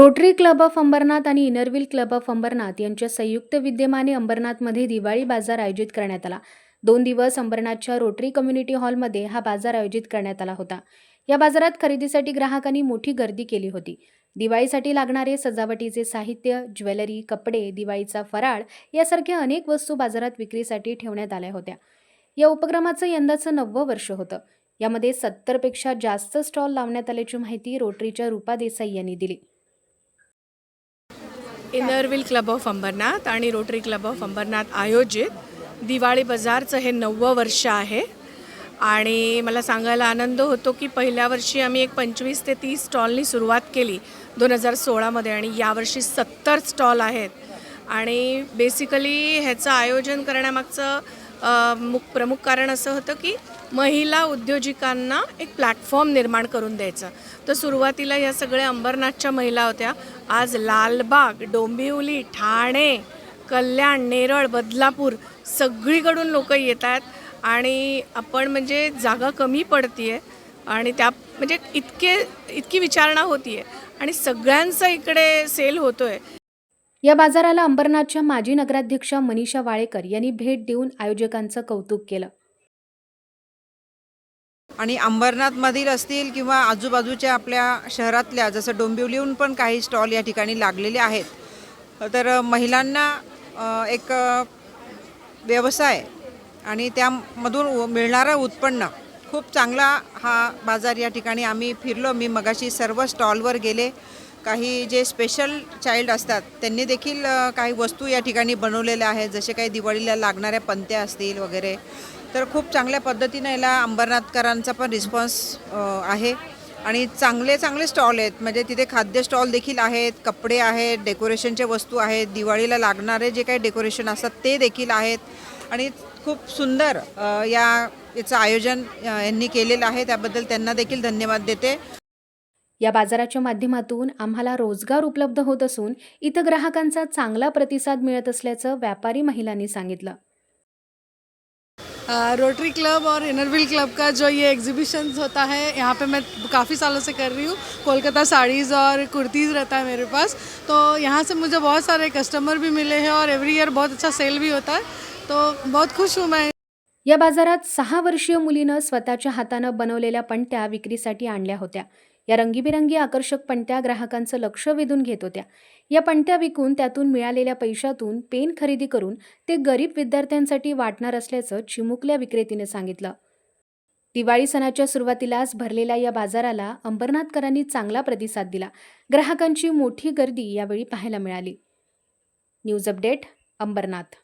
Rotary club of Ambernath आणि Inner Wheel club of Ambernath यांच्या संयुक्त विद्यमाने अंबरनाथमध्ये दिवाळी बाजार आयोजित करण्यात आला. दोन दिवस अंबरनाथच्या रोटरी कम्युनिटी हॉलमध्ये हा बाजार आयोजित करण्यात आला होता. या बाजारात खरेदीसाठी ग्राहकांनी मोठी गर्दी केली होती. दिवाळीसाठी लागणारे सजावटीचे साहित्य ज्वेलरी कपडे दिवाळीचा फराळ यासारख्या अनेक वस्तू बाजारात विक्रीसाठी ठेवण्यात आल्या होत्या. या उपक्रमाचं यंदाचं नववं वर्ष होतं. यामध्ये सत्तरपेक्षा जास्त स्टॉल लावण्यात आल्याची माहिती रोटरीच्या रूपा देसाई यांनी दिली. इनरव्हील क्लब ऑफ अंबरनाथ आणि रोटरी क्लब ऑफ अंबरनाथ आयोजित. दिवाळी बाजारचं हे नववं वर्ष आहे. आणि मला सांगायला आनंद होतो की पहिल्या वर्षी आम्ही एक पंचवीस ते तीस स्टॉलनी सुरुवात केली दोन हजार सोळामध्ये आणि यावर्षी सत्तर स्टॉल आहेत. आणि बेसिकली ह्याचं आयोजन करण्यामागचं मुख प्रमुख कारण असं होतं की महिला उद्योजिकांना एक प्लॅटफॉर्म निर्माण करून द्यायचं. तर सुरुवातीला या सगळ्या अंबरनाथच्या महिला होत्या. आज लालबाग डोंबिवली ठाणे कल्याण नेरळ बदलापूर सगळीकडून लोक येत आहेत. आणि आपण म्हणजे जागा कमी पडतीये आणि त्या म्हणजे इतके इतकी विचारणा होतीये आणि सगळ्यांचा इकडे सेल होतोय. या बाजाराला अंबरनाथच्या माजी नगराध्यक्षा मनीषा वाळेकर यांनी भेट देऊन आयोजकांचं कौतुक केलं. आणि अंबरनाथमधील असतील किंवा आजूबाजूच्या आपल्या शहरातल्या जसं डोंबिवलीहून पण काही स्टॉल या ठिकाणी लागलेले आहेत. तर महिलांना एक व्यवसाय आणि त्यामधून उ- मिळणारं उत्पन्न. खूप चांगला हा बाजार या ठिकाणी आम्ही फिरलो. मी मगाशी सर्व स्टॉलवर गेले. काही जे स्पेशल चाइल्ड असतात त्यांनी देखील काही वस्तू या ठिकाणी बनवलेल्या आहेत. जसे काही दिवाळीला लागणाऱ्या पंत्या असतील वगैरे. तर खूप चांगल्या पद्धतीनं याला अंबरनाथकरांचा पण रिस्पॉन्स आहे. आणि चांगले चांगले स्टॉल आहेत. म्हणजे तिथे खाद्य स्टॉल देखील आहेत कपडे आहेत डेकोरेशनचे वस्तू आहेत दिवाळीला लागणारे जे काही डेकोरेशन असतात ते देखील आहेत. आणि खूप सुंदर या याचं आयोजन यांनी केलेलं आहे. त्याबद्दल त्यांना देखील धन्यवाद देते. या बाजाराच्या माध्यमातून आम्हाला रोजगार उपलब्ध होत असून इथं ग्राहकांचा चांगला प्रतिसाद मिळत असल्याचं व्यापारी महिलांनी सांगितलं. रोटरी क्लब और इनरविल क्लब का जो ये एग्जीबिशन होता है यहाँ पे मैं काफ़ी सालों से कर रही हूँ। कोलकाता साड़ीज़ और कुर्तीज़ रहता है मेरे पास। तो यहाँ से मुझे बहुत सारे कस्टमर भी मिले हैं और एवरी ईयर बहुत अच्छा सेल भी होता है। तो बहुत खुश हूँ मैं। या बाजारात सहा वर्षीय मुलीनं स्वतःच्या हातानं बनवलेल्या पणत्या विक्रीसाठी आणल्या होत्या. या रंगीबिरंगी आकर्षक पणत्या ग्राहकांचं लक्ष वेधून घेत होत्या. या पणत्या विकून त्यातून मिळालेल्या पैशातून पेन खरेदी करून ते गरीब विद्यार्थ्यांसाठी वाटणार असल्याचं चिमुकल्या विक्रेतीने सांगितलं. दिवाळी सणाच्या सुरुवातीलाच भरलेल्या या बाजाराला अंबरनाथकरांनी चांगला प्रतिसाद दिला. ग्राहकांची मोठी गर्दी यावेळी पाहायला मिळाली. News update Ambarnath.